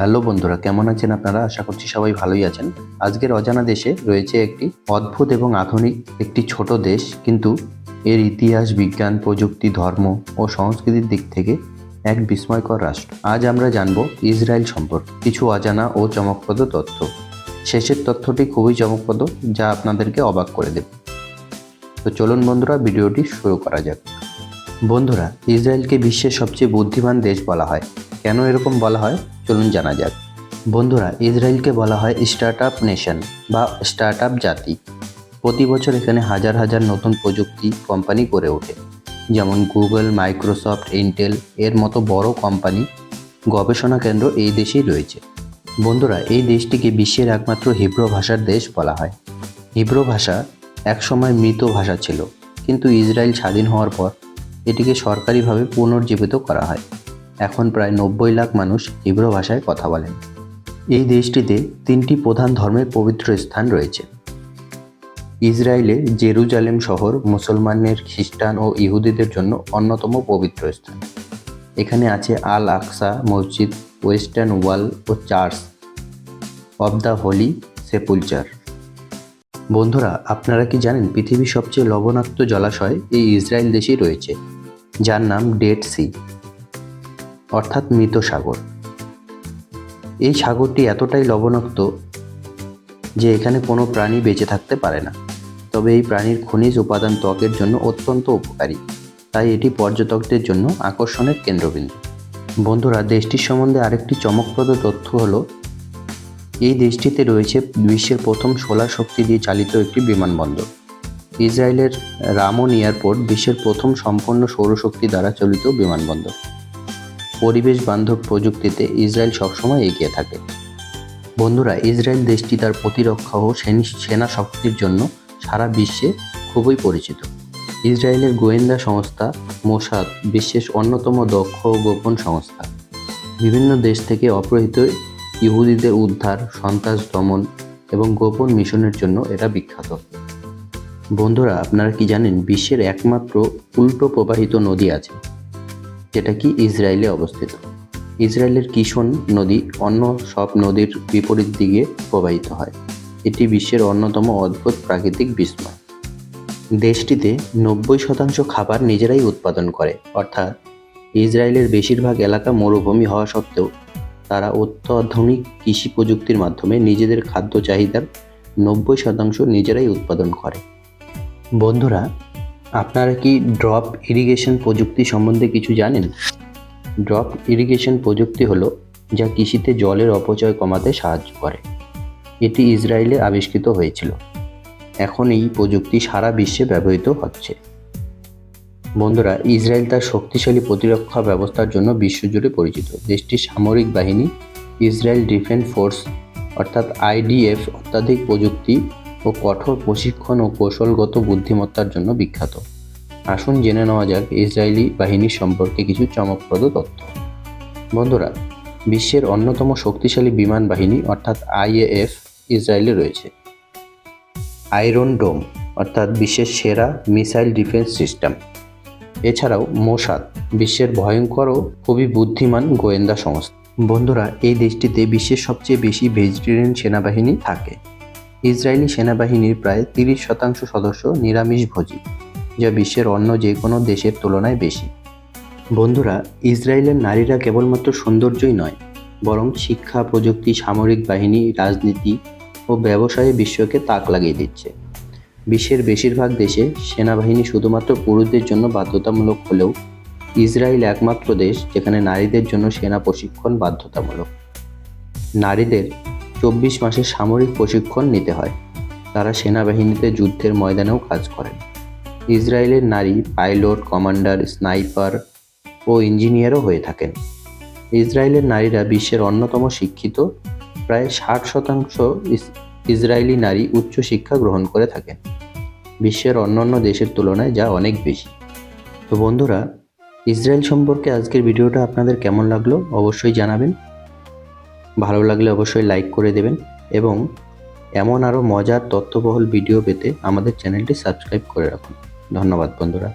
Hello বন্ধুরা, কেমন আছেন আপনারা? আশা করছি সবাই ভালোই আছেন। আজকের অজানা দেশে রয়েছে একটি অদ্ভুত এবং আধুনিক একটি ছোট দেশ, কিন্তু এর ইতিহাস, বিজ্ঞান, প্রযুক্তি, ধর্ম ও সংস্কৃতির দিক থেকে এক বিস্ময়কর রাষ্ট্র। আজ আমরা জানব ইসরায়েল সম্পর্কে কিছু অজানা ও চমকপ্রদ তথ্য। শেষের তথ্যটি খুবই চমকপ্রদ, যা আপনাদেরকে অবাক করে দেবে। তো চলুন বন্ধুরা, ভিডিওটি শুরু করা যাক। বন্ধুরা, ইসরায়েলকে বিশ্বের সবচেয়ে বুদ্ধিমান দেশ বলা হয়। কেন এরকম বলা হয়? চলুন জানা যাক। বন্ধুরা, ইসরায়েলকে বলা হয় স্টার্ট আপ নেশন বা স্টার্ট আপ জাতি। প্রতি বছর এখানে হাজার হাজার নতুন প্রযুক্তি কোম্পানি গড়ে ওঠে। যেমন গুগল, মাইক্রোসফট, ইন্টেল, এর মতো বড় কোম্পানি গবেষণা কেন্দ্র এই দেশেই রয়েছে। বন্ধুরা, এই দেশটিকে বিশ্বের একমাত্র হিব্রো ভাষার দেশ বলা হয়। হিব্রো ভাষা একসময় মৃত ভাষা ছিল, কিন্তু ইসরায়েল স্বাধীন হওয়ার পর এটিকে সরকারিভাবে পুনর্জীবিত করা হয়। এখন প্রায় নব্বই লাখ মানুষ হিব্রু ভাষায় কথা বলেন। এই দেশটিতে তিনটি প্রধান ধর্মের পবিত্র স্থান রয়েছে। ইসরায়েলে জেরুজালেম শহর মুসলমানের খ্রিস্টান ও ইহুদিদের জন্য অন্যতম পবিত্র স্থান। এখানে আছে আল আকসা মসজিদ, western wall O church of the holy sepulchre. বন্ধুরা, আপনারা কি জানেন পৃথিবীর সবচেয়ে লবণাক্ত জলাশয় এই ইসরায়েল দেশেই রয়েছে? যার নাম ডেড সি, অর্থাৎ মৃত সাগর। এই সাগরটি এতটাই লবণাক্ত যে এখানে কোনো প্রাণী বেঁচে থাকতে পারে না। তবে এই প্রাণীর খনিজ উপাদান ত্বকের জন্য অত্যন্ত উপকারী। তাই এটি পর্যটকদের জন্য আকর্ষণের কেন্দ্রবিন্দু। বন্ধুরা, দেশটির সম্বন্ধে আরেকটি চমকপ্রদ তথ্য হলো, এই দেশটিতে রয়েছে বিশ্বের প্রথম সোলার শক্তি দিয়ে চালিত একটি বিমানবন্দর। ইসরায়েলের রামন এয়ারপোর্ট বিশ্বের প্রথম সম্পন্ন সৌরশক্তি দ্বারা চালিত বিমানবন্দর। পরিবেশ বান্ধব প্রযুক্তিতে ইসরায়েল সবসময় এগিয়ে থাকে। বন্ধুরা, ইসরায়েল দেশটি তার প্রতিরক্ষা ও সেন- সেনা শক্তির জন্য সারা বিশ্বে খুবই পরিচিত। ইসরায়েলের গোয়েন্দা সংস্থা মোসাদ বিশ্বের অন্যতম দক্ষ ও গোপন সংস্থা। বিভিন্ন দেশ থেকে অপহৃত ইহুদিদের উদ্ধার, সন্ত্রাস দমন এবং গোপন মিশনের জন্য এরা বিখ্যাত। বন্ধুরা, আপনারা কি জানেন বিশ্বের একমাত্র উল্টো প্রবাহিত নদী আছে, যেটা কি ইসরায়েলে অবস্থিত? ইসরায়েলের কিশন নদী অন্য সব নদীর বিপরীত দিকে প্রবাহিত হয়। এটি বিশ্বের অন্যতম অদ্ভুত প্রাকৃতিক বিস্ময়। দেশটিতে নব্বই শতাংশ খাবার নিজেরাই উৎপাদন করে, অর্থাৎ ইসরায়েলের বেশিরভাগ এলাকা মরুভূমি হওয়া সত্ত্বেও তারা অত্যাধুনিক কৃষি প্রযুক্তির মাধ্যমে নিজেদের খাদ্য চাহিদার নব্বই শতাংশ নিজেরাই উৎপাদন করে। বন্ধুরা, আপনারা কি ড্রপ ইরিগেশন প্রযুক্তি সম্বন্ধে কিছু জানেন? ড্রপ ইরিগেশন প্রযুক্তি হলো যা কৃষিতে জলের অপচয় কমাতে সাহায্য করে। এটি ইসরায়েলে আবিষ্কৃত হয়েছিল। এখন এই প্রযুক্তি সারা বিশ্বে ব্যবহৃত হচ্ছে। বন্ধুরা, ইসরায়েল তার শক্তিশালী প্রতিরক্ষা ব্যবস্থার জন্য বিশ্বজুড়ে পরিচিত। দেশটির সামরিক বাহিনী, ইসরায়েল ডিফেন্স ফোর্স, অর্থাৎ আইডিএফ, অত্যাধিক প্রযুক্তি ও কঠোর প্রশিক্ষণ ও কৌশলগত বুদ্ধিমত্তার জন্য বিখ্যাত। আসুন জেনে নেওয়া যাক ইসরায়েলি বাহিনীর সম্পর্কে কিছু চমকপ্রদ তথ্য। বন্ধুরা, বিশ্বের অন্যতম শক্তিশালী বিমান বাহিনী অর্থাৎ আইএএফ ইসরায়েলে রয়েছে। আয়রন ডোম, অর্থাৎ বিশ্বের সেরা মিসাইল ডিফেন্স সিস্টেম। এছাড়াও মোসাদ, বিশ্বের ভয়ঙ্কর ও খুবই বুদ্ধিমান গোয়েন্দা সংস্থা। বন্ধুরা, এই দেশটিতে বিশ্বের সবচেয়ে বেশি ভেজিটেরিয়ান সেনাবাহিনী থাকে। ইসরায়েলি সেনাবাহিনীর প্রায় তিরিশ শতাংশ সদস্য নিরামিষভোজী যা বিশ্বের অন্য যে কোনো দেশের তুলনায় বেশি। বন্ধুরা, ইসরায়েলের নারীরা কেবলমাত্র সৌন্দর্যই নয়, বরং শিক্ষা, প্রযুক্তি, সামরিক বাহিনী, রাজনীতি ও ব্যবসায়ে বিশ্বকে তাক লাগিয়ে দিচ্ছে। বিশ্বের বেশিরভাগ দেশে সেনাবাহিনী শুধুমাত্র পুরুষদের জন্য বাধ্যতামূলক হলেও ইসরায়েল একমাত্র দেশ যেখানে নারীদের জন্য সেনা প্রশিক্ষণ বাধ্যতামূলক। নারীদের চব্বিশ মাসের সামরিক প্রশিক্ষণ নিতে হয়। তারা সেনাবাহিনীতে যুদ্ধের ময়দানেও কাজ করেন। ইসরায়েলের নারী, পাইলট, কমান্ডার, স্নাইপার ও ইঞ্জিনিয়ারও হয়ে থাকেন। ইসরায়েলের নারীরা বিশ্বের অন্যতম শিক্ষিত, প্রায় ষাট শতাংশ ইস- ইসরায়েলি নারী উচ্চ শিক্ষা গ্রহণ করে থাকেন। বিশ্বের অন্যান্য দেশের তুলনায় যা অনেক বেশি। তো বন্ধুরা, ইসরায়েল সম্পর্কে আজকের ভিডিওটা আপনাদের কেমন লাগল অবশ্যই জানাবেন। ভালো লাগলে অবশ্যই লাইক করে দেবেন এবং এমন আরও মজার তথ্যবহুল ভিডিও পেতে আমাদের চ্যানেলটি সাবস্ক্রাইব করে রাখুন। ধন্যবাদ বন্ধুরা।